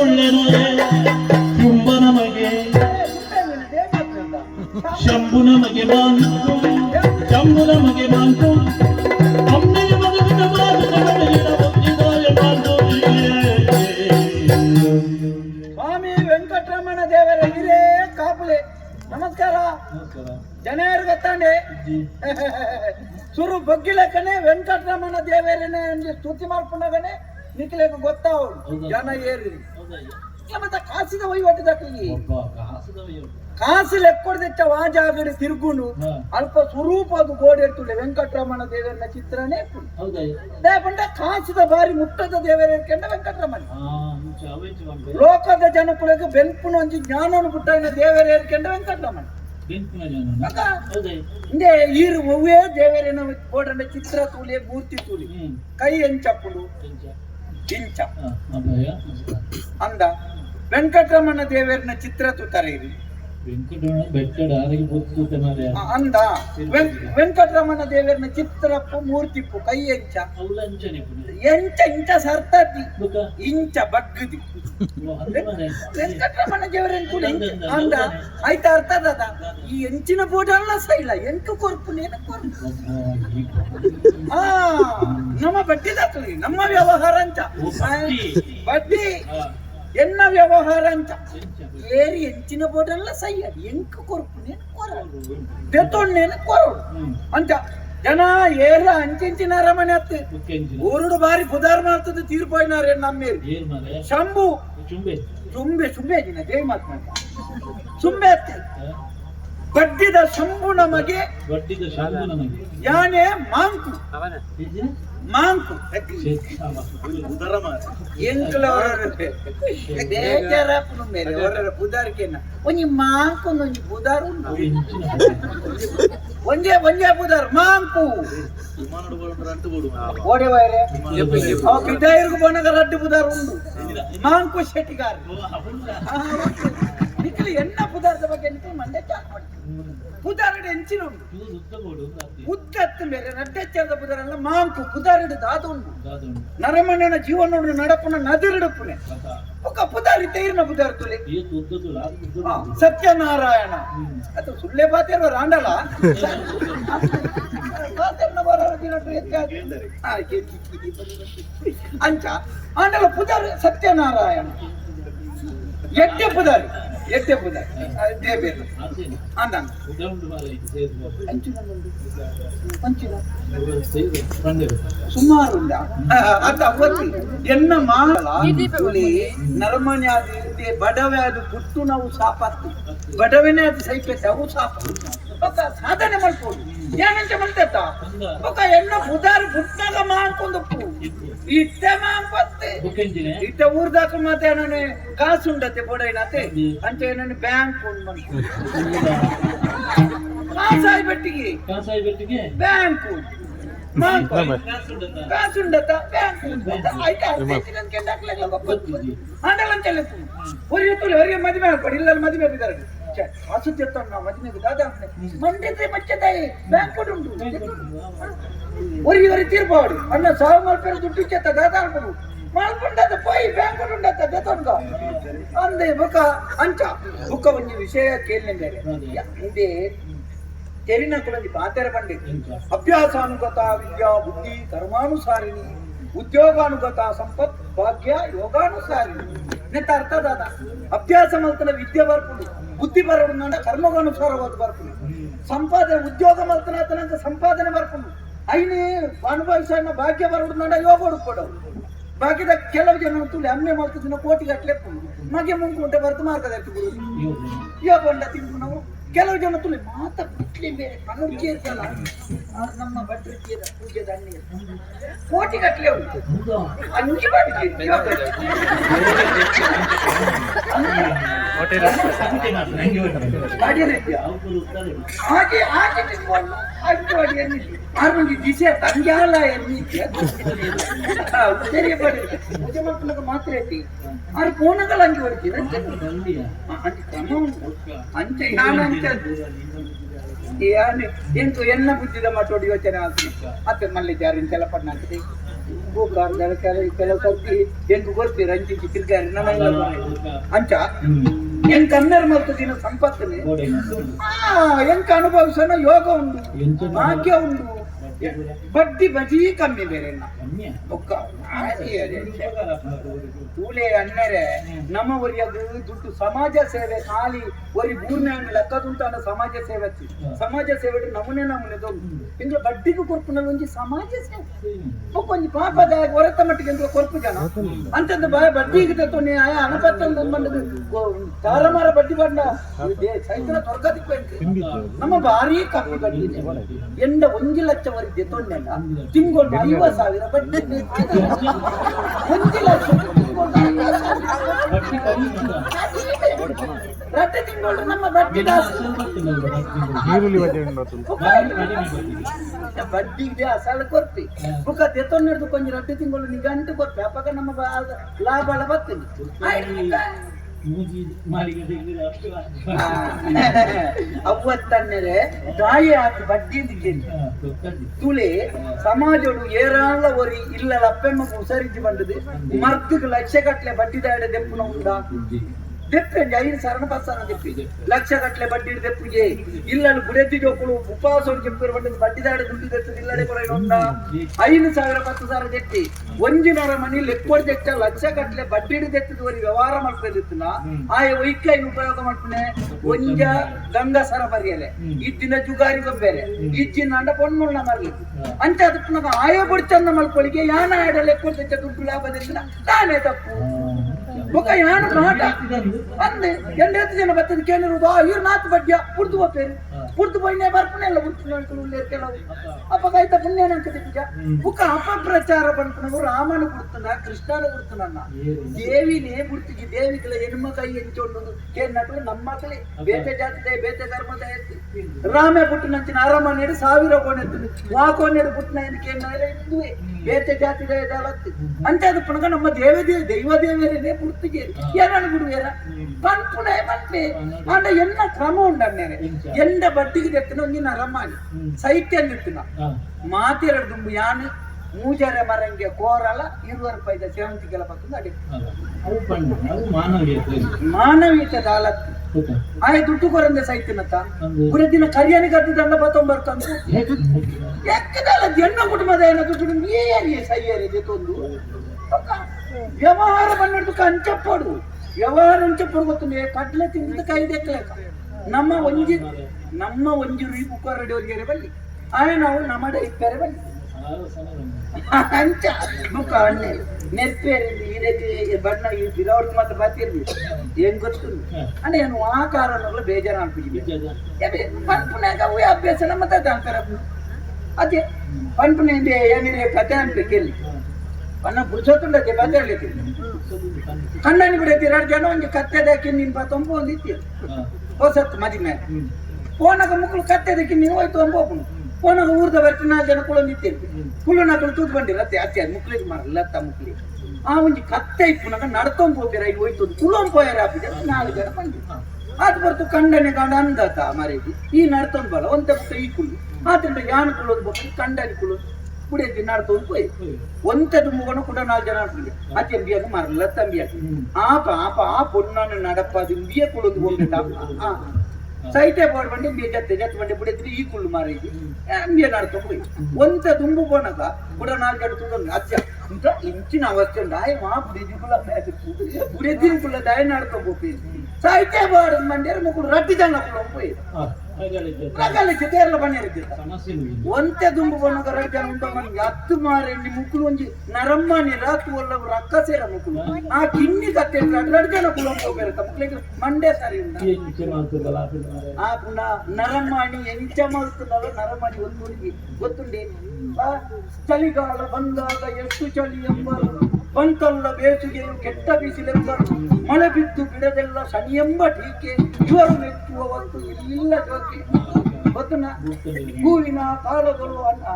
ಬಂದುಳ್ಳೆನು ಶುಂಭ ನಮಗೆ. ಶಂಭು ನಮಗೆ ಮಾಂತು ಶಂಭು ನಮಗೆ ಮಾಂತು ಅಮ್ಮೆಯ ಮಗನ ಸ್ವಾಮಿ ವೆಂಕಟರಮಣ ದೇವರ ಹಿರೇ ಕಾಪುಲೆ. ನಮಸ್ಕಾರ. ಜನರು ಗೊತ್ತಾಂಡೆ ಸುರು ಬಗ್ಗಿಲಕ್ಕನೆ ವೆಂಕಟರಮಣ ದೇವರನೆ ಸ್ತುತಿ ಮಾಡ್ಕೊಂಡಾಗನೆ ನಿಕ್ಲೆಗೆ ಗೊತ್ತಾವ್ ಜನ ಏರಿ. ಮತ್ತೆ ಕಾಸಿದ ವಹಿವಾಟು ದಕ್ಕಲಿಗೆ ಕಾಸು ಲೆಕ್ಕೊಡ್ದಿಟ್ಟ ವಾಜಾಗಡಿ ತಿರ್ಗುಂಡು ಅಲ್ಪ ಸ್ವರೂಪ ಅದು ಗೋಡೆ ಇರ್ತುಳ್ಳೆ ವೆಂಕಟರಮಣ ದೇವರನ ಚಿತ್ರನೇ ಪಂಡ ಕಾಸಿದ ಬಾರಿ ಮುಟ್ಟದ ದೇವರ ಕಂಡ ವೆಂಕಟರಮಣ. ಲೋಕದ ಜನಕುಲಗೆ ಬೆಲ್ಪುನ ಒಂಜಿ ಜ್ಞಾನವನ್ನು ಬಿಟ್ಟ ದೇವರ ಏರ್ಕೊಂಡ ವೆಂಕಟರಮಣ. ಇಂದೇ ಇಂದೆ ಈರು ಒವ್ವೇ ದೇವರೇನ ಗೋಡನ ಚಿತ್ರ ತೂಲೆ ಮೂರ್ತಿ ತೂಲಿ. ಕೈ ಎಂಚಪ್ಪುಡು ಇಂಚ ಅಂದ ವೆಂಕಟರಮಣ ದೇವರನ ಚಿತ್ರ ವೆಂಕಟರಮಣ ಅಂದ. ವೆಂಕಟರಮಣ ದೇವರನ ಚಿತ್ರಪ್ಪು ಮೂರ್ತಿಪ್ಪು ಕೈ ಎಂಚ. ಎಂಚ ಇಂಚ ಸರ್ತದಿ ಇಂಚ ಬಗ್ಗದಿ. ವೆಂಕಟರಮಣ ದೇವರನ್ ಕೂಡ ಅಂದ ಆಯ್ತಾ ಅರ್ಥ ಅದ ಈ ಎಂಚಿನ ಬೋಡಲ್ಲ ಸೈಲ. ಎಂಟು ಕೊರ್ಪು ನೇನ ಕೊರ್ಪು. ಆ ನಮ್ಮ ಬಡ್ಡಿ ದಾಖಲೆ ನಮ್ಮ ವ್ಯವಹಾರ ಅಂತ. ಬಡ್ಡಿ ಎನ್ನ ವ್ಯವಹಾರ ಅಂತ? ಏರಿ ಎಂಚಿನ ಬೋಡಲ್ಲ ಸೈಯ. ಎಂಕ ಕೊರ್ಪು ನೀನು ಕೊರಳು. ದೆತ್ತೊಂಡ್ ನೀನು ಕೊರಳು. ಅಂತ ಜನ ಏರ ಅಂಚಿಂಚಿನ ಅರಮನೆ ಅತ್ತೆ. ಊರುಡು ಬಾರಿ ಪುದಾರ್ ಮಾಡ್ತದ ತೀರ್ಪಾಯಿನಾರೆ ನಮ್ಮೇರಿ ಶಂಭು. ಚುಂಬೆ ತುಂಬೆ ಸುಂಬೆ ದಿನ ಜೈ ಮಾತ್ಮ ಸುಂಬೆ ಅತ್ತೆ. ಬಡ್ಡಿದ ಶಂಭು ನಮಗೆ ಬಡ್ಡಿದ ಶಂಭು ನಮಗೆ. ಯಾನೆ ಮಾಂಕು. ಇದು? ಮಾಂಕು ಛೆ, ಸಾಮ. ಎಂಕಲ ಬೇಜಾರಪ್ಪನು ಮೇರೆ ಅವರ ಬುದಾರಿಕೆನ ಒಂಜಿ ಮಾಂಕು ಒಂಜಿ ಬುದಾರು ಉಂಡು. ಅವು ಇಂಚಿನ ಒಂಜೇ ಒಂಜೇ ಬುದಾರ್ ಮಾಂಕು ಓಡೆ ವೈರೆ ಅವ ಬಿದ್ದಾಯಿರ್ಗು ಬಣ್ಣಗ ರಡ್ಡು ಬುದಾರ್ ಉಂಡು ಮಾಂಕು ಶೆಟ್ಟಿಗಾರ ನಿಖಿಲಿ ಎಣ್ಣ ಪುದಾರದ ಬಗ್ಗೆ ನಿಖಿಲ್ ಮಂಡೆ ಚಾಕ್ ಮಾಡ್ತೀನಿ ಪುದಾರಿಡೆ ಎಂಚಿನ ಉಂಡು ಉತ್ತ್ ಮೇಲೆ ನಡೆದ ಎತ್ತೆದ ಪುದರೆಲ್ಲ ಮಾಂತು ಪುದಾರಿಡ್ ದಾದ ಉಂಡು ನರಮನೆನ ಜೀವನ ನಡಪನ ನಡಪುನ ನದೆರುಡ್ ಪುನೆ. ಬೊಕ ಪುದಾರಿ ತೆರಿನ ಪುದಾರ್ ತೊಲೆ. ಹಾ ಸತ್ಯನಾರಾಯಣ. ಅದು ಸುಳ್ಳೆ ಪಾತೆನರ ಆಂಡಲ ಮಾತೆನ ಅಂಚ. ಆಂಡಲ ಪುದಾರ್ ಸತ್ಯನಾರಾಯಣ. ಎತ್ತೆ ಪುದಾರಿ? ಕಿ- ಕಿ- ಕಿ- ಕಿ- ಬರಿ- ಬರಿ. ಅಂಚ ಆಂಡಲ ಪುದಾರಿ ಸತ್ಯನಾರಾಯಣ ಎಟ್ಟೆ ಪುದಾರಿ ಎಟ್ಟೆ ಪುದಾರಿ ಆ, ದೇಬೇರು ಆತೇನು? ಅಂದಂಗ ಉದ್ದ ಉಂಟು ಮಾರ್ರೆ ಇದು ಸೇರ್ಬೋದು. ಅಂಚಿನ ಒಂದು. ಅಂಚಿನ ಇವರು ಸೇರಿ ಬಂದರು. ಸುಮಾರು ಉಂಡ ಅದ ಅವತ್ತಿ ಎನ್ನ ಮಾಡ ತುಲಿ ನರಮಣ್ಯಾದಿ ಇರ್ತಿ ಬಡವೆ ಅದು ಪುಟ್ಟು ನಾವು ಸಾಪತ್ತು ಬಡವೆನೇ ಅದು ಸೈಪೆತ್ತೆ ಅವು ಸಾಪ ఒక ಸಾಧನೆ ಮಾಡ್ಕೊಂಡು ಏನಂತ ಮಾಡ್ತೇತ ఒక ಎನ್ನ ಬುಧಾರು ಪುಟ್ಟಾಗ ಮಾಡ್ಕೊಂಡು ಇಟ್ಟೆ ಮಾಂಪತ್ತೆ ಬುಕ್ಕೆಂಚಿನೆ? ಇಟ್ಟ ಊರ್ದಾಕ ಮತ್ತೆ ನಾನು ಕಾಸು ಉಂಡತ್ತೆ ಬೋಡೈನತ್ತೆ ಅಂತ ನಾನು ಬ್ಯಾಂಕ್ ಉಂಡು ಕಾಸಾಯಿ ಬೆಟ್ಟಿಗೆ ಕಾಸಾಯಿ ಬೆಟ್ಟಿಗೆ ಬ್ಯಾಂಕ್ ಮಾಂಕು ಕಾಸು ಉಂಟಂತ? ಕಾಸುಂಡತ ಬ್ಯಾಂಕ್ ಉಂಡತ ಆಯ್ತಾ ಅರ್ಧೆಚ್ಚಿನ ಕೆಂಡಾಕ್ಲೆಲ್ಲ ಗೊತ್ತು ಆಂಡಲಂತೆಲ್ಲ ಹೊರಿಯುತ್ತಲೆ ಹೊರಿಗೆ ಮದುವೆ ಮಾಡ್ಕೊಡಿ ಇಲ್ಲ ಮದುವೆ ಬಿದ್ದಾರೆ ಕಾಸು ತೆತ್ತಣ್ಣ ಮದುವೆಗೆ ದಾದ ಮಂಡಿದ್ರೆ ಮಚ್ಚದಾಯಿ ಬ್ಯಾಂಕ್ ಉಂಟು. ಒರಿ ಒರಿ ತೀರ್ಪಾಡು ಅಣ್ಣ ಸಾವು ಮಲ್ಪೇರು ದುಡ್ಡು ಚೆತ್ತ ದಾದ ಅನ್ಕೊಂಡು ಮಾಡ್ಕೊಂಡದ ಪೋಯಿ ಬ್ಯಾಂಕ್ ಉಂಡತ ಬೆತ್ತೊಂದ ಅಂದೆ ಬುಕ್ಕ ಅಂಚ. ಬುಕ್ಕ ಒಂಜಿ ವಿಷಯ ಕೇಳಿನ ಹಿಂದೆ ತೆರಿನ ಕುಲಂದಿ ಪಾತೆರ ಬಂಡಿ. ಅಭ್ಯಾಸಾನುಗತ ವಿದ್ಯಾ ಬುದ್ಧಿ ಕರ್ಮಾನುಸಾರಿಣಿ. ಉದ್ಯೋಗಾನುಗತ ಸಂಪತ್ ಭಾಗ್ಯ ಯೋಗಾನುಸಾರಿಣಿ. ನೆತ್ತ ಅರ್ಥ ದಾದ. ಅಭ್ಯಾಸ ಮಲ್ತನ ವಿದ್ಯೆ ಬರ್ಕೊಂಡು ಬುದ್ಧಿ ಬರೋಣ ಕರ್ಮಗಾನುಸಾರವಾದ ಬರ್ಕೊಂಡು ಸಂಪಾದನೆ ಉದ್ಯೋಗ ಮಲ್ತನ ಅಂತ ಸಂಪಾದನೆ ಬರ್ಕೊಂಡು ಐನೇ ಅನುಭವಿಸಣ್ಣ ಭಾಗ್ಯ ಬರೋಣ ಯೋಗ ಹುಡುಕೊಡವು ಭಾಗ್ಯದ ಕೆಲವು ಜನ ತುಳಿ ಅಮ್ಮೆ ಮಾಡ್ತಿದ್ದ ಕೋಟಿ ಗಟ್ಟಲೆ ಮಗೆ ಮುಂಕುಂಟೆ ಬರ್ತು ಮಾರ್ಗದ ಯೋಗ. ಬಂಡ ತಿಂದು ಕೆಲವು ಜನ ತುಳಿ ಮಾತ ಬಿಟ್ಲಿ ಬೇರೆ ಕಣ್ಣುಚ್ಚಿ ಇರ್ತಲ್ಲ ಆ ನಮ್ಮ ಭಟ್ರಿಗೆ ಪೂಜೆ ದಂಡಿ ಕೋಟಿ ಗಟ್ಟಲೆ ಉಂಟು. ಅಂಜಿ ಹಾಗೆ ತಿನ್ಕೊಂಡು ಹಾಗೆ ಮಾಡಿ ಎನ್ನಿಸಿ ಆರ್ಮಂದಿ ದಿಸೆ ಮಾಡ್ಕೊಂಡಾಗ ಮಾತ್ರ ಐತಿ. ಫೋನಗಳು ಹಂಗೆ ಹೊಡಿತೀರ ಅಂತ ಕ್ರಮ ಉಂಟು ಏನು ಎಂಟು ಎನ್ನ ಬುದ್ಧಿದ ಮಾತೋಡಿ ಯೋಚನೆ ಆಗ್ತದೆ ಮತ್ತೆ ಮಲ್ಲಿ ಜಾರಿನ ತೆಲಪಣ್ಣ ಆಗ್ತದೆ ಭೂಕಾರ್ದಾಲ ಕೆಲವು ಕೆಲವು ಸರ್ತಿ ಎಂಟು ಗೊತ್ತಿರ ಅಂಚಿ ತಿರ್ಗಾರಿ ನಮ್ಮೆಲ್ಲ ಅಂಚ? ಎಂಕ ಹನ್ನೆರಡು ಮತ್ತು ದಿನ ಸಂಪತ್ತನೆ. ಎಂಕ ಅನುಭವಿಸೋಣ ಯೋಗ ಉಂಟು ಭಾಗ್ಯ ಉಂಟು. ಬಡ್ಡಿ ಬಜಿ ಕಮ್ಮಿ ಬೇರೆ ಬೊಕ್ಕ ಒಕ್ಕ ತೂಲೆ ಅನ್ನರೆ ನಮ್ಮ ಒರಿಯದು ದುಡ್ಡು ಸಮಾಜ ಸೇವೆ ಖಾಲಿ ಒರಿ ಮೂರನೇ ಲೆಕ್ಕದುಂಟಾನ ಸಮಾಜ ಸೇವೆ ಅತ್ತಿ. ಸಮಾಜ ಸೇವೆ ನಮೂನೆ ನಮೂನೆ ಇಂಗ್ಲ ಬಡ್ಡಿಗೂ ಕೊರ್ಪುನಲ್ಲಿ ಒಂಜಿ ಸಮಾಜ ಸೇವೆ ಒಂಜಿ ಪಾಪದ ಹೊರತ ಮಟ್ಟಿಗೆ ಅಂತ ಕೊರ್ಪು ಜನ ಅಂತಂದು ಬಾ ಬಡ್ಡಿಗೆ ತತ್ತೊಂಡಿ ಆಯ ಅನಪತ್ತೊಂದು ಬಂದದು ತಾರಮಾರ ಬಡ್ಡಿ ಬಂಡ ಸೈತನ ತೊರ್ಗದಿಕ್ಕೆ ನಮ್ಮ ಭಾರಿ ಕಮ್ಮಿ ಬಡ್ಡಿ ಇದೆ ಎಂದ ಒಂಜಿ ಲಕ್ಷ ವರೆಗೆ ತೊಂಡೆಲ್ಲ ತಿಂಗೊಂಡು ಐವತ್ತು ಸಾವಿರ ಬಡ್ಡಿ ಬಟ್ಟಿ? ರಟ್ಟೆ ತಿಂಗಳು ನಮ್ಮ ಬಡ್ಡಿ ದಾಸ ಈರುಳ್ಳಿ ಬಜೆ ಬಟ್ಟಿ. ಬಡ್ಡಿಗೆ ಕೊರ್ಪಿ ಕೊಂಚ ರಟ್ಟೆ ತಿಂಗಳು ನಿಗಂಟು ಕೊರ್ಪಿ ಅಪ್ಪಾಗ ನಮ್ಮ ಲಾಭ ಬರ್ತೀನಿ ಅವತ್ತನ್ನೆರೆ ದಾಯಿ ಆತು ಬಡ್ಡಿ. ತುಳೆ ಸಮಾಜಡು ಏರಾಳ ಒರಿ ಇಲ್ಲ ಅಪ್ಪೆಮ್ಮ ಉಸರಿಸಿ ಬಂದದೆ. ಮರ್ದಕ್ಕೆ ಲಕ್ಷ ಗಟ್ಲೆ ಬಡ್ಡಿ ದಾಡ ದೆಪ್ಪುನ ಉಂಡ ದೆಪ್ಪೆ ಐದು ಸರಣ ಬಸ್ಸನ ದೆಪ್ಪಿ ಲಕ್ಷ ಗಟ್ಲೆ ಬಡ್ಡಿ ದೆಪ್ಪುಗೆ ಇಲ್ಲ ಗುಡೆ ಜೋಕುಳು ಉಪವಾಸ ಜೆಪ್ಪಿರು ಬಂದದ್ದು ಬಡ್ಡಿ ದಾಡ ದುಡ್ಡು ದೆತ್ತು ಇಲ್ಲಡೆ ಉಂಡ ಐದು ಸಾವಿರ ಪತ್ತು ಸಾವಿರ ದೆಪ್ಪಿ ಒಂಜಿನರ ಮನಿ ಲೆಕ್ಕೋಡ್ ದೆಚ್ಚ ಲಕ್ಷ ಗಟ್ಲೆ ಬಡ್ಡಿ ದೆತ್ತದವರಿಗೆ ವ್ಯವಹಾರ ಮಾಡ್ಕೊಂಡಿತ್ತನ ಆಯ ಒಯ್ಕೈನ್ ಉಪಯೋಗ ಮಾಡ್ತಾನೆ ಒಂಜ ಗಂಗಸರ ಬರಿಯಲೆ. ಇದ್ದಿನ ಜುಗಾರಿ ಗೊಬ್ಬೆರೆ ಇಜ್ಜಿನ ಅಂಡ ಪೊಣ್ಣುಳ್ಳ ಮರಲಿ. ಅಂತ ಅದಕ್ಕೆ ನಾವು ಆಯ ಬಿಡ್ತಂದ ಮಲ್ಕೊಳಿಗೆ ಯಾನ ಆಡ ಲೆಕ್ಕೋಡ್ ತೆಚ್ಚ ದುಡ್ಡು ಲಾಭದಿಂದ ನಾನೇ ತಪ್ಪು. ಮುಖ ಯಾನ ಮಾಟ ಅಂದೆ. ಎಂಡೆತ್ತು ಜನ ಬರ್ತದೆ ಕೇಳಿರುವುದು ಇವ್ರು ನಾಲ್ಕು ಬಡ್ಡಿಯ ಉರ್ದು ಹೋಗ್ತೇನೆ. ಪುಡ್ದು ಬೈನೆ ಬರ್ಪನೆ ಎಲ್ಲ ಬಿಡ್ತು ಕೆಲವು ಅಪ್ಪ ಕಾಯ್ತ ಪುಣ್ಯ ನಂಕದಿದ್ದ ಮುಖ ಅಪಪ್ರಚಾರ ಬಂತು ರಾಮನ ಗುರ್ತನ ಕೃಷ್ಣನ ಗುರ್ತನನ್ನ. ದೇವಿನೇ ಗುರ್ತಿಗೆ ದೇವಿಗಳ ಹೆಣ್ಮ ಕೈ ಹೆಂಚೊಂಡು ಕೇಳಿನట్లు ನಮ್ಮ ಮಕ್ಕಳೇ, ಬೇತೆ ಜಾತಿ ಬೇತೆ ಧರ್ಮದ ಎತ್ತಿ ರಾಮೇ ನಂಚಿನ ಅರಮನೆ ಸಾವಿರ ಕೋಣೆ ವಾಕೋಣೆಡು ಪುಟ್ಟಿನ ಏನು ಕೇಳಿದ್ರೆ ಬೇತೆ ಜಾತಿದೆ ಇದಲ್ಲತ್ತಿ ಅಂತ ಅದು ಪುನಗ ನಮ್ಮ ದೇವ ದೇವ, ದೈವ ದೇವರೇನೆ ಗುರ್ತಿಗೆ. ಏನಾನು ಬಿಡುವೇರ ಬಂತು ಮನ್ಪೆ ಆಂಡ ಎನ್ನ ಕ್ರಮ ಉಂಡನ್ನೇನೆ. ಎಂಡ ಬಡ್ಡಿಗೆ ತೆತ್ತಿನ ಒಂದಿನ ಅರಮಾನಿ ಸೈತ್ಯ ನಿತ್ತಿನ. ಮಾತೆರಡು ದುಂಬು ಯಾನು ಮೂಜರೆ ಮರಂಗೆ ಕೋರಲ ಇರುವರ ಪೈದ ಸೇವಂತಿ ಬರ್ತದೆ ಅಡಿ. ಅಲ್ಲ. ಅವು ಪಂಡ ಅದು ಮಾನವೀಯತೆ ದಾಲತ್ತಿ? ಆಯ ದುಡ್ಡು ಕೊರಂದೆ ಸೈತಿನತ್ತ ಪುರ ದಿನ ಕರಿಯಾನಿ ಕದ್ದು ದಂಡ ಬತ್ತೊಂಬರ್ತಂದು ಎಕ್ಕದಲ್ಲ ಜನ ಕುಟುಂಬದ ಏನ ದುಡ್ಡು ಏರಿ ಸೈಯರಿ ಜೊತೊಂದು ವ್ಯವಹಾರ ಬಂದು ಅಂಚಪ್ಪಡು ವ್ಯವಹಾರ ಅಂಚಪ್ಪಡು ಗೊತ್ತು ಕಡ್ಲೆ ತಿಂದ ಕೈ ದೆಕ್ಕಲೆಕ್ಕ ನಮ್ಮ ಒಂಜಿ ನಮ್ಮ ಒಂಜಿ ರೂಯಿ ಬುಕ್ಕಾರಡಿಯವರಿಗೆ ಬಲ್ಲಿ ಆಯ ನಾವು ನಮ್ಮ ಇಪ್ಪರೆ ಬಲ್ಲಿ. ಅಂಚ, ಮುಖ ಅಣ್ಣೆ ನೆಪ್ಪೇರಲ್ಲಿ ಈ ರೀತಿ ಬಣ್ಣ ಈ ಬಿರೋರ್ಗೆ ಮಾತ್ರ ಬರ್ತಿರ್ಲಿ ಏನ್ ಗೊತ್ತು ಅಂದ್ರೆ ಏನು ಆ ಕಾರಣಗಳು ಬೇಜಾರಾಗ್ಬಿಟ್ಟಿದೆ ಅನ್ಪಿದ್ವಿ ಅವು ಅಭ್ಯಾಸ ನಮ್ಮ ತಾತ ಅಂತಾರ ಅದೇ ಪಂಪುನಿಂದ ಏನಿದೆ ಕತೆ ಅನ್ಬೇಕಿಲ್ಲಿ ಪನ್ನ ಪುರುಷೋತ್ತುಂಡತೆ ಸುದ್ದಿ ಕಂಡು. ಕಣ್ಣನಿ ಬಿಡತಿ ಎರಡು ಜನ ಒಂದು ದಾಕಿ ನಿನ್ ಬಾ, ತೊಂಬ ಇತ್ತು ಹಾ. ಹೊಸತ್ತು ಮದಿ ಹ್ಮ್. ಫೋನಾಗ ಮುಕ್ಕಳು ಕತ್ತೆದಕ್ಕೆ ನೀವು ಹೋಯ್ತು ಅಂಬೋಪನು ಫೋನಾಗ ಊರ್ದ ಬರ್ತಿ ನಾಲ್ಕು ಜನ ಕುಳ ನಿಂತಿರ್ತಿ ಕುಳ್ಳು ನಕಲು ತೂತ್ ಬಂದಿರ ಅತ್ತೆ ಅದು ಮುಕ್ಳಿಗೆ ಮಾರಲ್ಲತ್ತ ಮುಕ್ಳಿ. ಆ ಒಂದು ಕತ್ತೆ ಇಪ್ಪುನಾಗ ನಡ್ಕೊಂಡ್ ಹೋಗ್ತೀರ ಇಲ್ಲಿ ಹೋಯ್ತು ಕುಳಂ ಪೋಯರ ಹಾಕಿದ್ರೆ ನಾಲ್ಕು ಜನ ಬಂದಿತ್ತು ಅದು ಬರ್ತು ಕಂಡನೆ ಕಂಡ ಅಂದತ ಮರೇದಿ ಈ ನಡ್ತೊಂದು ಬಲ ಒಂದ ಬಿಟ್ಟು ಈ ಕುಳ್ಳು. ಆದ್ರಿಂದ ಯಾನ್ ಕುಳ್ಳೋದು ಬೇಕು ಕಂಡನಿ ಕುಳ್ಳು. ಕುಡಿಯಕ್ಕೆ ನಡ್ತೊಂದು ಹೋಯ್. ಒಂತದು ಮುಗನು ಕೂಡ ನಾಲ್ಕು ಜನ ಆಡ್ತಿದ್ದೆ ಆ ತೆಂಬಿಯಾಗ ಮರಲ್ಲ ತಂಬಿಯಾಗ ಆಪ ಆಪ ಆ ಪೊಣ್ಣನ್ನು ನಡಪ್ಪದು ಬಿಯ ಕುಳದು ಹೋಗ್ಬಿಟ್ಟ. ಆ ಸೈಟೆ ಬೋರ್ಡ್ ಬಂಡಿ ಬಿಯ ಜತ್ತೆ ಜತ್ ಬಂಡಿ ಬಿಡಿದ್ರಿ ಈ ಕುಳ್ಳು ಮಾರಿ ಬಿಯ ನಡ್ಕೊಂಡು ಹೋಯ್ ಒಂತ ತುಂಬು ಬೋನಗ ಬುಡ ನಾಲ್ಕು ಜನ ತುಂಡು ಅಚ್ಚ ಅಂತ ಇಂಚಿನ ಅವಸ್ಥೆ ದಾಯ ಮಾ ಬಿಡಿ ಕುಲ ಬುಡೆದಿನ ಕುಲ್ಲ ದಾಯ ನಡ್ಕೊಂಡು ಹೋಗ್ತೀನಿ. ಕುಳ ಹೋಯ್ ಹಾ. ಹಾಗಾದ್ರೆ ರಗಲೆ ಚಿತೆರ್ಲ ಬಣ್ಣಿರ್ತಿದ್ದ ಸಮಸ್ಯೆ ಮುಗಿದು. ಒಂತೆ ದುಂಬು ಬಣ್ಣಗ ರಜ ಉಂಟ ಮನಿಗೆ ಹತ್ತು ಮಾರೆ ನಿ ಮುಕ್ಕಳು ಒಂಜಿ ನರಮ್ಮನಿ ರಾತು ಒಲ್ಲ ರಕ್ಕ ಸೇರ ಮುಕ್ಕಳು. ಆ ಕಿನ್ನಿ ಕತ್ತೆ ಎರಡು ಜನ ಕುಲಂಬ ಹೋಗ್ಬೇರೆ ಮಕ್ಕಳಿಗೆ ಮಂಡ್ಯ ಸರಿ. ಆ ಪುನಃ ನರಮ್ಮಣಿ ಎಂಚ ಮಾಡ್ತದಲ್ಲ ನರಮ್ಮಣಿ ಒಂದು ಹುಡುಗಿ ಗೊತ್ತುಂಡಿ ಚಳಿಗಾಲ ಬಂದಾಗ ಎಷ್ಟು ಚಳಿ ಎಂಬರು ಬಂತಲ್ಲ ಬೇಸಿಗೆಯು ಕೆಟ್ಟ ಬಿಸಿಲೆಂಬರು ಮಳೆ ಬಿದ್ದು ಬಿಡದೆಲ್ಲ ಶನಿ ಎಂಬ ಟೀಕೆ. ಇವರು ಮೆಚ್ಚುವ ಒಂದು ಇಲ್ಲ ಜೋಕೆ ಬದನ ಹೂವಿನ ಕಾಳುಗಳು ಅನ್ನ?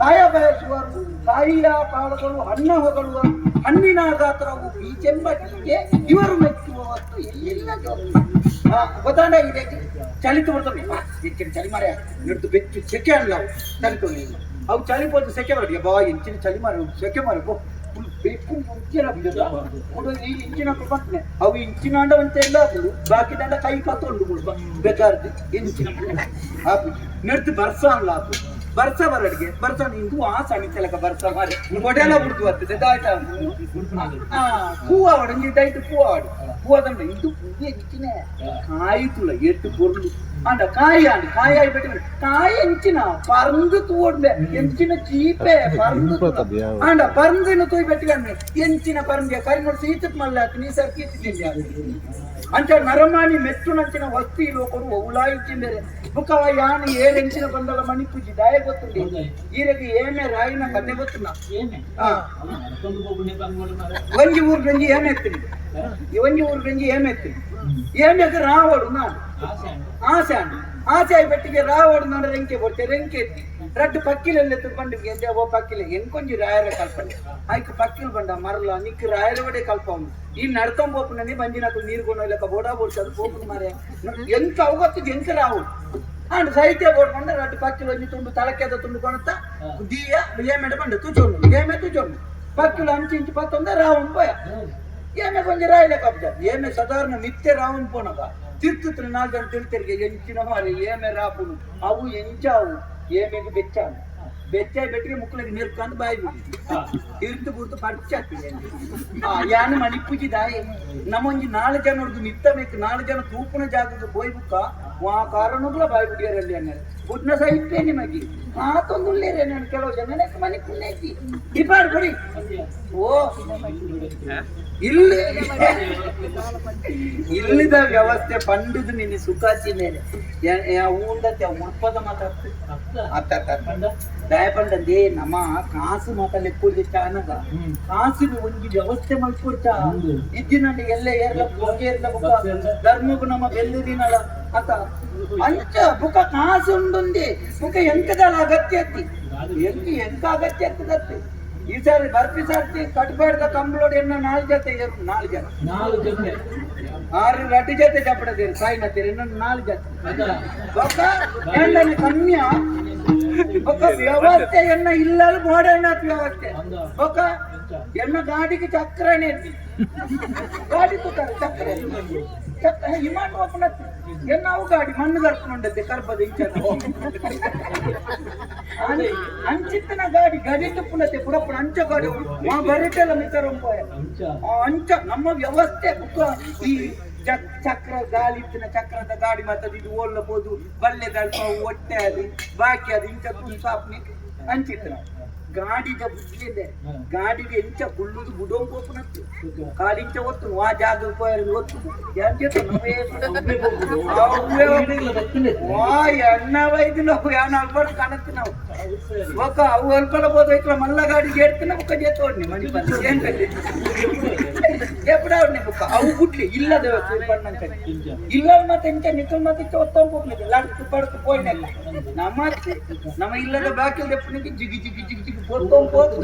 ಕಾಯ ಬಯಸುವರು, ಕಾಯಿಯ ಕಾಳುಗಳು ಹಣ್ಣ ಹೊಗಳುವ ಹಣ್ಣಿನ ಗಾತ್ರವು ಬೀಚೆಂಬ ಟೀಕೆ. ಇವರು ಮೆಚ್ಚುವ ಒಂದು ಇಲ್ಲ ಗೊತ್ತಾಂಡ ಇದೆ. ಚಳಿತು ಬರ್ತದೆ. ಹೆಚ್ಚಿನ ಚಳಿ ಮರೆಯ ಹಿಡಿದು ಬೆಚ್ಚು ಸೆಕೆ ಅಲ್ಲ ಚಳಿತು ಅವು ಚಳಿಪೋತು ಸೆಕೆ ಮಾಡಿ ಬಾಯ್ ಇಂಚಿನ ಚಳಿ ಮಾಡಿ ಸೆಕೆ ಮಾಡಿ ಬೇಕು ಮುಂಚಿನ ಈ ಇಂಚಿನ ಬರ್ತೇನೆ ಅವು ಇಂಚಿನ ಅಂತ ಎಲ್ಲ ಹಾಕಲು ಬಾಕಿ ದಂಡ ಕೈ ಕತ್ತೊಂಡು ಬೇಕಾದ್ರೆ ಬೇಕಾರ್ದು ಇಂಚಿನ ಹಾಕು ನೆಡ್ದು ಬರ್ಸ ಅಲ್ಲ ಹಾಕು ಬರ್ಸ ಬರಡ್ಗೆ ಬರ್ಸ ನಿಂದು ಆ ಸಣ್ಣ ತಲಕ ಬರ್ಸ ಮಾಡಿ ಹೊಡೆಲ್ಲ ಬಿಡ್ದು ಬರ್ತದೆ ದಾಟ ಹೂವ ಹೊಡಂಗಿ ದಯಟು ಹೂವ ಆಡು போதம்ல இது புதிய நிக்கினே காய்க்குள்ள எட்டு பொருள் அந்த காய் அந்த காய் ஆகி போயிட்டு காய் எந்தினா பறந்து தூடல எந்தின சீப்பே பறந்து ஆண்ட பறந்து என்ன தூய் பெட்டுக்கான எந்தின பறந்து கறி நோடு சீத்துக்கு மல்ல நீ சார் கீர்த்திட்டியா ಅಂತ ನರಮಾಣಿ ಮೆಚ್ಚುನಂಚಿನ ವಸ್ತಿ ಲೋಕರು ಉಲಾಯಿಸಿದರೆ ಮುಖವ ಯಾನ ಏಳೆಂಚಿನ ಬಂದಲ ಮಣಿಪೂಜಿ ದಯ ಗೊತ್ತುಂಡಿ ಈರಗೆ ಏಮೆ ರಾಯಿನ ಕತೆ ಗೊತ್ತುಂಡ ಏಮೆ ಒಂಜಿ ಊರ್ಗಂಜಿ ಏಮೆ ಎತ್ತಿನ ಈ ಒಂಜಿ ಊರ್ ಗಂಜಿ ಏಮೆತ್ತೀನಿ ಏಮೆತ್ ರಾವಡು ನಾನು ಆಸೆ ಉಂಟು. ಆಸೆ ಅಣ್ಣ ಆಸೆ ಆಯ್ ಬೆಟ್ಟಿಗೆ ರಾವಡು ನಾನು ರೆಂಕೆ ಬರ್ತೇ ರೆಂಕೆ ಎತ್ತಿ ರಡ್ಡು ಪಕ್ಕಿಲೆಲ್ಲ ಬಂಡು ಎಂದೆ ಓ ಪಕ್ಕಿಲೆ ಎಂಕೊಂಜಿ ರಾಯರ ಕಲ್ಪನೆ ಆಯ್ಕೆ ಪಕ್ಕಿಲ್ ಬಂಡ ಮರಲ ನಿಕ್ ರಾಯರ ಒಡೆ ಕಲ್ಪ ಉಂಡು ಈ ನಡ್ಕೊಂಡ್ పోపునని ಬಂಜಿ నాకు ನೀರು ಕೊಂಡು ಇಲ್ಲಕ ಬೋಡಾ ಬೋಡ್ಸದು పోపును ಮಾರೆ ಎಂತ ಅವಗತ್ತು ಎಂತ ರಾವು అండ్ సైతే కొడుకుంటే రెండు పక్కలు వచ్చి తుండు తలకేద తుండు కొనత దియ ఏమెడ పండు తుచోండు ఏమే తుచోండు పక్కలు అంచించి పత్తుందా రావణ్ పోయా ఏమే ಏಮೆ ಕೊಂಚ ರಾಯಲೆ ಕಬ್ಜ ಏಮೆ ಸಾಧಾರಣ ಮಿತ್ತೆ ರಾವನ್ ಪೋನಗ ತಿರ್ತಿತ್ರ ನಾಲ್ಕು ತಿಳ್ತಿರ್ಗೆ ಎಂಚಿನ ಮಾರಿ ಏಮೆ ರಾಪುನು ಅವು ಎಂಚಾವು ಏಮೆಗೆ ಬೆಚ್ಚಾವು ಬೆಚ್ಚ ಬಿಟ್ರೆ ಮುಕ್ಕಳಿಗೆ ನಿಲ್ಕೊಂಡು ಬಾಯಿ ಬಿಟ್ಟು ಇರ್ತು ಗುರ್ತು ಪರ್ಚಾಗ್ತದೆ ಯಾನ ಮಣಿಪುಜಿ ದಾಯಿ, ನಮ್ಮೊಂಜಿ ನಾಲ್ ಜನ ಹೊಡೆದು ಮಿತ್ತ ಬೇಕು ನಾಲ್ಕು ಜನ ತೂಪನ ಜಾಗಕ್ಕೆ ಬೋಯ್ ಬುಕ್ಕ, ವಾ ಕಾರಣಗಳ ಬಾಯಿ ಬಿಡಿಯರಲ್ಲಿ ಅನ್ನೋದು ಪುಟ್ನ ಸಹಿತೇ ನಿಮಗೆ ಮಾತೊಂದು ಉಳ್ಳೇರೇನೆ ಕೆಲವು ಜನ ಮನೆ ಪುಣ್ಯ ಇಲ್ಲಿ ಇಲ್ಲಿದ ವ್ಯವಸ್ಥೆ ಪಂಡಿದು ನಿನ್ನ ಸುಖಾಚಿ ಮೇಲೆ ಉಂಡತ್ತೆ ಉಡ್ಪದ ಮಾತಾಡ್ತು? ಅತ್ತ ಕಂಡ? ದಯಪಂಡಂದೆ ನಮ್ಮ ಕಾಸು ಮಾತ ಕೂಡಿಟ್ಟ ಹ್ಮ್. ಕಾಸಿನ ಒಂಜಿ ವ್ಯವಸ್ಥೆ ಮಾಡ್ಕೊಡ್ತ. ಇದ್ದಿನಲ್ಲಿ ಎಲ್ಲ ಏರ್ಲ ಹೋಗಿ ಏರ್ಲ ಧರ್ಮಗು ನಮ್ಮ ಬೆಲ್ಲುದಿನಲ್ಲ ಅತ ಅಂಚ ಬುಕ ಕಾಸು ಉಂಡುಂದಿ ಬುಕ ಎಂಕದ ಅಗತ್ಯ ಅತ್ತಿ ಎಂಕ ಎಂಕ ಅಗತ್ಯ ಆಗ್ತದತ್ತಿ ಈ ಸಾರಿ ಬರ್ಪಿ ಸಾರ್ತಿ ಕಟ್ಬೇಡ್ದ ಕಂಬಳೋಡಿ ಎನ್ನ ನಾಲ್ಕು ಜೊತೆ ಏರ್ ನಾಲ್ಕು ಜನ ನಾಲ್ಕು ಜೊತೆ ಆರು ರಡ್ಡು ಜೊತೆ ಚಪ್ಪಡದೇರಿ ಸಾಯಿನತ್ತೀರಿ ಇನ್ನೊಂದು ನಾಲ್ಕು ಜೊತೆ ಅದ ಬೊಕ್ಕ ಎಂಡನೆ ಕಮ್ಯ ఒక వ్యవస్థ ఎన్న ఇల్లాలు మోడర్న్ వ్యవస్థ ఒక ఎన్న గాడికి చక్ర అనేది గాడి ಈ ಮಂಟಪನ ನಾವು ಗಾಡಿ ಮಣ್ಣು ಕರ್ಕೊಂಡದ್ದೆ ಕರ್ಬದ ಇಂಚ ಅಂಚಿತ್ತನ ಗಾಡಿ ಗಡಿಟ್ಟು ಪುನತೆ ಪುಡಪ್ಪನ ಅಂಚ ಗಾಡಿ ಮಾ ಬರಿಟೆಲ್ಲ ಮಿತ್ರ ಅಂಚ ನಮ್ಮ ವ್ಯವಸ್ಥೆ ಈ ಚಕ್ರ ಗಾಲಿತ್ತಿನ ಚಕ್ರದ ಗಾಡಿ ಮಾತಾಡಿ ಇದು ಓಲ್ಲಬಹುದು ಬಲ್ಲೆ ದಲ್ಪ ಹೊಟ್ಟೆ ಅದು ಬಾಕಿ ಅದು ಇಂಚ ತುಸಾಪ್ನಿ ಅಂಚಿತ್ತನ ಗಾಡಿದ ಬುದ್ಧಿದೆ ಗಾಡಿಗೆ ಎಂಚ ಕುಳ್ಳುದು ಬುಡೋಂ ಪೋಪುನತ್ತು ಕಾಲಿಂಚ ಒತ್ತು ಆ ಜಾಗ ಹೋಯರು ಒತ್ತು ಎಂಚ ನವೇ ಅವೇ ಗೊತ್ತಿಲ್ಲ వా ఎన్న వైద్యు నాకు యాన అల్పడు కనెక్ట్ ನಾವು ఒక అవు అల్పల పోతే ఇట్లా మల్లగాడి చేస్తున్నా ఒక చేతోడిని మణి ಎಬ್ರ ಬುಕ್ಕ ಅವು ಬುಟ್ಲಿ ಇಲ್ಲದ ಇಲ್ಲ ಮತ್ತೆ ಇಂಚ ನಿಖಲ್ ಮತ್ತೆ ಒತ್ತಂ ಬುಕ್ಲಿದೆ ಲಡ್ಕು ಪಡ್ಕು ಪೋಯ್ನಲ್ಲ ನಮ್ಮ ನಮ್ಮ ಇಲ್ಲದ ಬಾಕಿ ಜಿಗಿ ಜಿಗಿ ಜಿಗಿ ಜಿಗಿ ಬೊತ್ತಂ ಪೋತು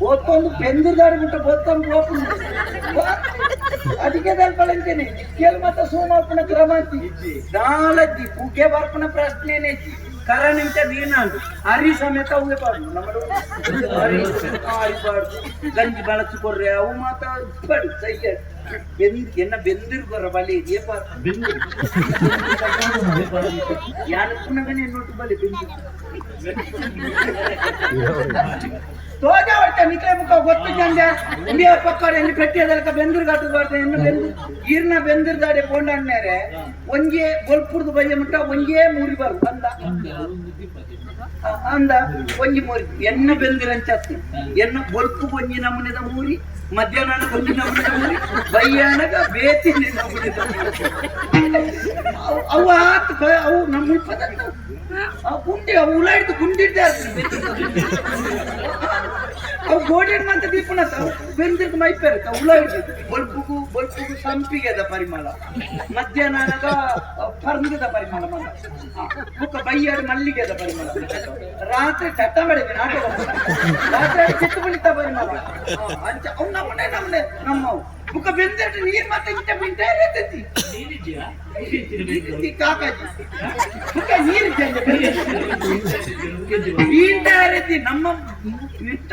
ಬೊತ್ತೊಂದು ಬೆಂದು ಅದಕ್ಕೆ ದಲ್ಪಳಂತೇನೆ ಕೇಳ ಮತ ಸೋಮಾರ್ಪಣ ಕ್ರಮಾಂತಿ ನಾಲಜ್ಜಿ ಪೂಕೆ ಬಾರ್ಪಣ ಪ್ರಶ್ನೆನೇಜ್ಜಿ ಪ್ರಶ್ನೆನೇ ಕರಣ ಇಂಚ ನೀನಾಂದು ಹರಿ ಸಮೇತ ಅವೇ ಪಾಡು ನಮ್ಮಡು ಹರಿ ಹರಿಪಾಡು ಗಂಜಿ ಬಳಸಿಕೊಡ್ರೆ ಅವು ಮಾತಾ ಪಡು ಸೈಕೆ ಬೆಂದ್ ಎನ್ನ ಬೆಂದಿರ್ಗೊರ ಬಲಿ ಪಾಡು ಬಿಂದು ಯಾನಕ್ಕೂನಗನೆ ಎನ್ನೊಟ್ಟು ಬಲಿ ಬೆಂದು ತೋಜ ಹೊಟ್ಟೆ ನಿಕ್ಲೆ ಮುಖ ಗೊತ್ತು ಜಂಜ ಇಂಡಿಯಾ ಪಕ್ಕ ಎಲ್ಲಿ ಕಟ್ಟಿಯದಲ್ಕ ಬೆಂದಿರ್ ಗಾಟು ಬಾರ್ದೆ ಇನ್ನು ಬೆಂದು ಈರ್ನ ಬೆಂದಿರ್ದಾಡೆ ಕೊಂಡಣ್ಣೇರೆ ಒಂಜೆ ಗೊಲ್ಪುರ್ದು ಬಯ್ಯ ಮುಟ್ಟ ಒಂಜೇ ಮೂರಿ ಬರು ಅಂದ. ಅಂದ ಒಂಜಿ ಮೂರಿ. ಎನ್ನ ಬೆಂದಿರಂಚತ್ತಿ. ಎನ್ನ ಬೊಲ್ಪು ಒಂಜಿ ನಮೂನೆದ ಮೂರಿ. ಮಧ್ಯಾಹ್ನ ಬಯ್ಯಾನಗ ಬೇತಿ ಅವು- ಆತ ಅವು ನಮ್ಮ ಅವು ಗುಂಡಿ, ಅವು ಉಲಾಡಿದ್ದು ಗುಂಡಿಡ್ದೆ ಅವು ಗೋಡೆಡ್ ಮಂತ ದೀಪನ ಬೆಂದಿರ್ದು ಮೈಪೇರುತ್ತೆ ಉಲಾಡಿದ್ದು ಬಲ್ಪುಗು ಬಲ್ಪುಗು ಸಂಪಿಗೆದ ಪರಿಮಳ. ಮಧ್ಯಾಹ್ನಗ ಪರ್ಮಿಗದ ಪರಿಮಳ ಬಂದ ಮುಖ ಬೈಯಾಡು ಮಲ್ಲಿಗೆದ ಪರಿಮಳ ರಾತ್ರಿ ಚಟ್ಟ ಮಾಡಿದೆ ನಾಟಕ ರಾತ್ರಿ ಚಿತ್ತು ಬಿಳಿತ ಪರಿಮಳ. ಅಂಚ ಅವ್ ನಮ್ಮನೆ ನಮ್ಮನೆ ನಮ್ಮವು. ಮುಖ ಬೆಂದಿಟ್ಟು ನೀರ್ ಮತ್ತೆ ಇಂಚ ಬಿಂಟೇ ಇರತೈತಿ. ಕಾಕಾಜಿ ಮುಖ ನೀರು ಗೆದ್ದು. ಈಟಾರತಿ ನಮ್ಮ ಇಷ್ಟ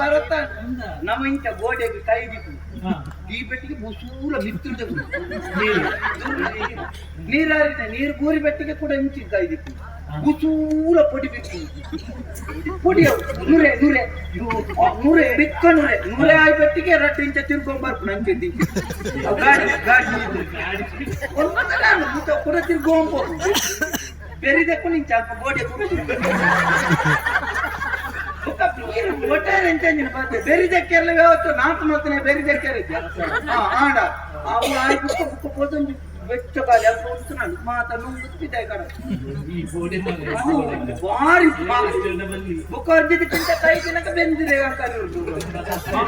ಬರತ್ತ? ನಮ್ಮ ಇಂಟ ಗೋಡೆಗೆ ಕೈ ಹಾ. ಈ ಬೆಟ್ಟಿಗೆ ಮುಸೂರ ಮಿತ್ತುರ್ದೆ ನೀರು. ನೀರಾರಿತ ನೀರು. ಗೋರಿ ಬೆಟ್ಟಿಗೆ ಕೂಡ ಇಂಚಿ ಇದಕ್ಕೆ ಮುಸೂರ ಪೊಡಿ ಬಿತ್ತು. ಪುಡಿ ನೂರೆ ನೂರೆ. ನೂರೆ, ಬಿಕ್ಕ ನೂರೆ. ನೂರೆ ಆಯ್ ಬೆಟ್ಟಿಗೆ ರಟ್ಟು ಇಂಚ ತಿರ್ಕೊಂಬರ್ಕು ನಂಗೆ ಗಾಡಿ ಗಾಡಿ ಗಾಡಿ. ಮುತ್ತ ಕೂಡ ತಿರ್ಕೊಂಬೋದು ಬೆರಿದಕ್ಕೂ ನಿಂಗೆ ಸ್ವಲ್ಪ ಗೋಡೆ ಒಟ್ಟಾರೆ ಎಂತ ಬೆರಿದಕ್ಕೆಲ್ಲ ಯಾವತ್ತು ನಾಲ್ಕು ಮಾತನೆ ಬೆರಿದಕ್ಕೆ ಆಡ ಅವು ಆಯ್ ಬುಕ್ಕ ಬುಕ್ಕ ಹೋದಂಜು ಬೆಚ್ಚ ಕಾಲಿ ಅಪ್ಪ ಉಂಟು ನಾನು ಮಾತನ್ನು ಮುತ್ತಿದ್ದೆ ಕಡ ಈ ಗೋಡೆ ಮೇಲೆ ಭಾರಿ ಇಷ್ಟೆಲ್ಲ ಬಲ್ಲಿ. ಬುಕ್ಕ ಅರ್ಜಿದಕ್ಕಿಂತ ಕೈ ದಿನಕ ಬೆಂದಿದೆ ಅಂತ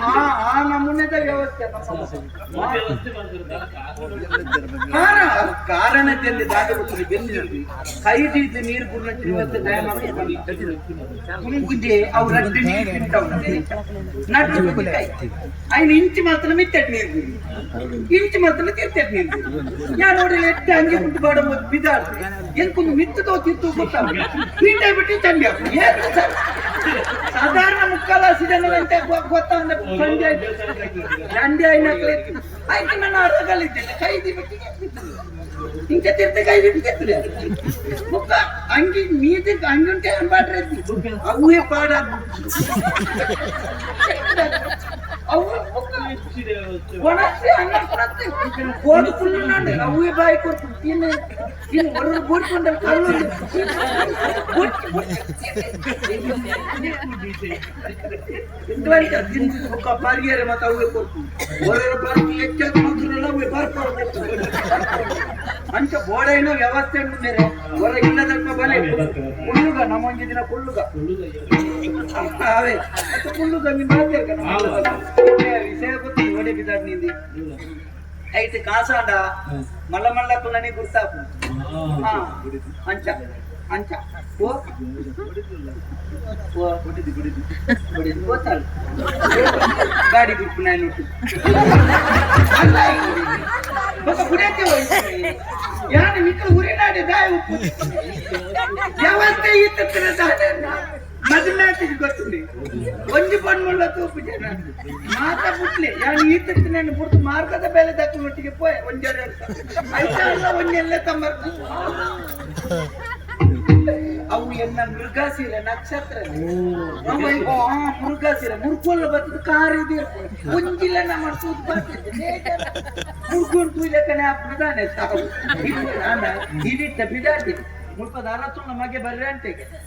ಆ ಆ ನಮೂನೆದ ವ್ಯವಸ್ಥೆ ನಮ್ಮ ವ್ಯವಸ್ಥೆ ಮಾಡ್ತಾರೆ. ಕಾರಣ ಕಾರಣದಲ್ಲಿ ದಾದ ಗೊತ್ತಿಲ್ಲ ಬೆಂದಿರಲಿ ಕೈ ಹಿಡಿದು ನೀರು ಕುಡಿದ್ರೆ ಇವತ್ತು ದಯ ಕುಂಕುಂಜೆ ಅವ್ರ ಅಡ್ಡಿ ನೀರು ತಿಂತವ್ ನಟ್ಟು ಕುಡಿ ಕೈ ಐನ್ ಇಂಚು ಮಾತ್ರ ಮಿತ್ತಟ್ ನೀರು ಕುಡಿ ಇಂಚು ಮಾತ್ರ ನೋಡಿ ಎಟ್ಟ ಹಂಗೆ ಕುಂಟು ಬೇಡ ಮೊದ್ ಬಿದ್ದಾಡ್ತು ಎಂಕೊಂದು ಮಿತ್ತದೋ ತಿತ್ತು ಗೊತ್ತಾಗ ಪೀಠ ಬಿಟ್ಟು ಹಾಕು ಏನು ಸರ್? ಸಾಧಾರಣ ಮುಕ್ಕಾಲ ಅಂತ ಗೊತ್ತಾಗ ಸಂಜೆ ಚಂಡಿ ಐನಕ್ಲೆ ಆಯ್ತು ನಾನು ಅರ್ಥಗಲ್ಲಿದ್ದೇನೆ ಕೈ ದಿಟ್ಟಿಗೆ ಇಂಚ ತಿರ್ತ ಕೈ ದಿಟ್ಟಿಗೆ ಮುಕ್ಕ, ಅಂಗಿ ಮೀದಿ ಅಂಗುಂಟೆ ಅನ್ಬಾಡ್ರೆ ಅವೇ ಪಾಡ. ಅವು ವ್ಯವಸ್ಥೆ. ಒಣಗ್ಸಿ ಅನ್ನ. ಕೋಡು ಅವೇ ಬಾಯಿ ಕೊಟ್ಟು ಇನ್ನು ಇನ್ನು ಹೊರಗೆ ಬೋಡ್ಕೊಂಡಲ್ಲಿ ಕಲ್ಲು ಬುಟ್ಟಿ, ಬುಟ್ಟಿ. ಇಂಗ್ಲೆಂಡ್ ತಿಂದು ಮುಖ ಬಾರಿಗೆರೆ ಮತ್ತೆ ಅವೇ ಕೊಟ್ಟು ಹೊರಗೆ ಬಾರಿ ಹೆಚ್ಚಾಗಿ ಮಾತ್ರ ಅವೇ ಬಾರ್ಕೊಂಡು ಅಂಚ ಬೋಡೈನ ವ್ಯವಸ್ಥೆ ಉಂಟು ಮೇರೆ ಹೊರ ಇಲ್ಲದಲ್ಪ ಬಲೆ ಕುಳ್ಳುಗ ನಮ್ಮ ಒಂಜಿ ದಿನ ಕುಳ್ಳುಗ ಅವೇ ಮತ್ತೆ ಕುಳ್ಳುಗ ನಿಮ್ಮ ವಿಷಯ ಗೊತ್ತಿ ಒಡೆ ಬಿದ್ದಾಡ್ ನಿಂದಿ ಐತೆ ಕಾಸಾಂಡ ಮಲ್ಲ ಮಲ್ಲಕ್ಕು ಇದು ಗೊತ್ತಿಲ್ಲ. ಒಂಜಿ ಬಂದ್ ಮಳ್ಳ ತೂಪು ಜನ. ಮಾತ ಬಿಟ್ಲಿ ಯಾನ್ ಈ ತಕ್ಕ ನಾನು ಬಿಡ್ತು ಮಾರ್ಗದ ಬೆಲೆ ದಕ್ಕ ಮಟ್ಟಿಗೆ ಪೋಯ್ ಒಂಜರ ಐತಾರಲ್ಲ ಒಂಜೆಲ್ಲ ತಮ್ಮ ಅವು ಎನ್ನ ಮೃಗಾಶಿರ ನಕ್ಷತ್ರ ಮೃಗಾಶಿರ ಮುರ್ಕೊಲ್ಲ ಬರ್ತದ ಕಾರ್ ಇದೆ ಒಂಜಿಲ್ಲ ನಮ್ಮ ಸೂತ್ ಬರ್ತದೆ ಮುರ್ಕೊಂಡು ಕುಯ್ಲಕ್ಕನೆ ಹಾಕ್ಬಿಡ್ತಾನೆ ತಾವು ಇಲ್ಲ ನಾನು ಹಿಡಿತ ಬಿಡಾಟಿದೆ ಮುಲ್ಪದ ದಾರ ನಮಗೆ ಬಗ್ಗೆ ಬರ್ರಿ ಅಂತ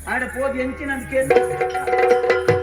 ಆಡ ಪೋದ್ ಎಂಚಿನ ಅಂತ